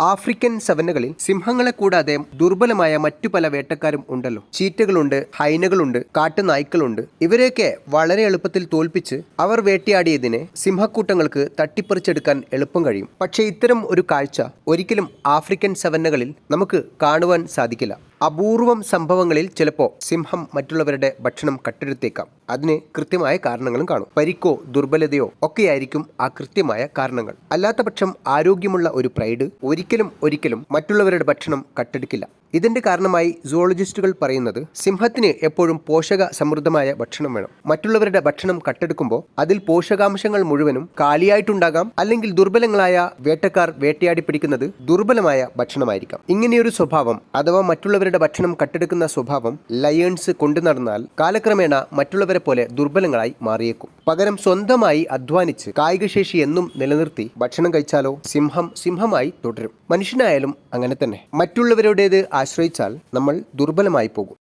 African സവന്നകളിൽ സിംഹങ്ങളെ കൂടാതെ ദുർബലമായ മറ്റു പല വേട്ടക്കാരും ഉണ്ടല്ലോ. ചീറ്റകളുണ്ട് ഹൈനകളുണ്ട് കാട്ടുനായ്ക്കളുണ്ട്. ഇവരെയൊക്കെ വളരെ എളുപ്പത്തിൽ തോൽപ്പിച്ച് അവർ വേട്ടയാടിയതിനെ സിംഹക്കൂട്ടങ്ങൾക്ക് തട്ടിപ്പറിച്ചെടുക്കാൻ എളുപ്പം കഴിയും. പക്ഷേ ഇത്തരം ഒരു കാഴ്ച ഒരിക്കലും ആഫ്രിക്കൻ സവന്നകളിൽ നമുക്ക് കാണുവാൻ സാധിക്കില്ല. അപൂർവം സംഭവങ്ങളിൽ ചിലപ്പോൾ സിംഹം മറ്റുള്ളവരുടെ ഭക്ഷണം കട്ടെടുത്തേക്കാം. അതിന് കൃത്യമായ കാരണങ്ങളും കാണും. പരിക്കോ ദുർബലതയോ ഒക്കെയായിരിക്കും ആ കൃത്യമായ കാരണങ്ങൾ. അല്ലാത്തപക്ഷം ആരോഗ്യമുള്ള ഒരു പ്രൈഡ് ഒരിക്കലും ഒരിക്കലും മറ്റുള്ളവരുടെ ഭക്ഷണം കട്ടെടുക്കില്ല. ഇതിന്റെ കാരണമായി സുവോളജിസ്റ്റുകൾ പറയുന്നത് സിംഹത്തിന് എപ്പോഴും പോഷക സമൃദ്ധമായ ഭക്ഷണം വേണം. മറ്റുള്ളവരുടെ ഭക്ഷണം കട്ടെടുക്കുമ്പോൾ അതിൽ പോഷകാംശങ്ങൾ മുഴുവനും കാലിയായിട്ടുണ്ടാകാം അല്ലെങ്കിൽ ദുർബലങ്ങളായ വേട്ടക്കാർ വേട്ടയാടി പിടിക്കുന്നത് ദുർബലമായ ഭക്ഷണമായിരിക്കാം. ഇങ്ങനെയൊരു സ്വഭാവം അഥവാ മറ്റുള്ളവരുടെ ഭക്ഷണം കട്ടെടുക്കുന്ന സ്വഭാവം ലയൺസ് കൊണ്ടു നടന്നാൽ കാലക്രമേണ മറ്റുള്ളവരെ പോലെ ദുർബലങ്ങളായി മാറിയേക്കും. പകരം സ്വന്തമായി അധ്വാനിച്ച് കായികശേഷി എന്നും നിലനിർത്തി ഭക്ഷണം കഴിച്ചാലോ സിംഹം സിംഹമായി തുടരും. മനുഷ്യനായാലും അങ്ങനെ തന്നെ. മറ്റുള്ളവരുടേത് ആശ്രയിച്ചാൽ നമ്മൾ ദുർബലമായി പോകും.